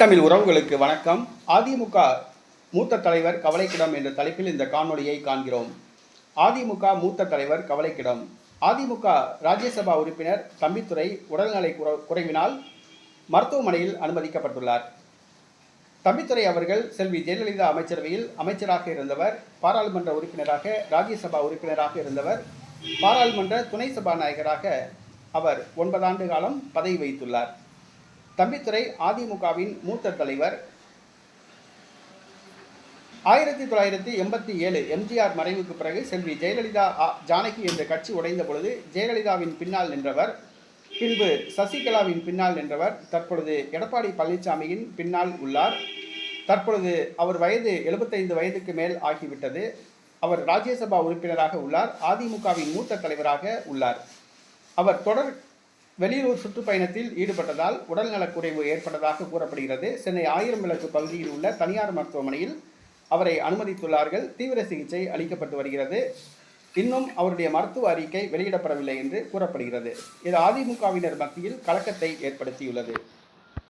தமிழ் உறவுகளுக்கு வணக்கம். அதிமுக மூத்த தலைவர் கவலைக்கிடம் என்ற தலைப்பில் இந்த காணொலியை காண்கிறோம். அதிமுக மூத்த தலைவர் கவலைக்கிடம். அதிமுக ராஜ்யசபா உறுப்பினர் தம்பித்துறை உடல்நலை குறைவினால் மருத்துவமனையில் அனுமதிக்கப்பட்டுள்ளார். தம்பித்துறை அவர்கள் செல்வி ஜெயலலிதா அமைச்சரவையில் அமைச்சராக இருந்தவர் பாராளுமன்ற உறுப்பினராக ராஜ்யசபா உறுப்பினராக இருந்தவர் பாராளுமன்ற துணை சபாநாயகராக அவர் ஒன்பதாண்டு காலம் பதவி வைத்துள்ளார் தம்பித்துறை அதிமுகவின் மூத்த தலைவர். ஆயிரத்தி தொள்ளாயிரத்தி எண்பத்தி ஏழு எம்ஜிஆர் மறைவுக்கு பிறகு செல்வி ஜெயலலிதா ஜானகி என்ற கட்சி உடைந்த பொழுது ஜெயலலிதாவின் பின்னால் நின்றவர். பின்பு சசிகலாவின் பின்னால் நின்றவர். தற்பொழுது எடப்பாடி பழனிசாமியின் பின்னால் உள்ளார். தற்பொழுது அவர் வயது எழுபத்தைந்து வயதுக்கு மேல் ஆகிவிட்டது. அவர் ராஜ்யசபா உறுப்பினராக உள்ளார். அதிமுகவின் மூத்த தலைவராக உள்ளார். அவர் தொடர் வெளியூர் சுற்றுப்பயணத்தில் ஈடுபட்டதால் உடல்நலக்குறைவு ஏற்பட்டதாக கூறப்படுகிறது. சென்னை ஆயிரம் விளக்கு பகுதியில் உள்ள தனியார் மருத்துவமனையில் அவரை அனுமதித்துள்ளார்கள். தீவிர சிகிச்சை அளிக்கப்பட்டு வருகிறது. இன்னும் அவருடைய மருத்துவ அறிக்கை வெளியிடப்படவில்லை என்று கூறப்படுகிறது. இது அதிமுகவினர் மத்தியில் கலக்கத்தை ஏற்படுத்தியுள்ளது.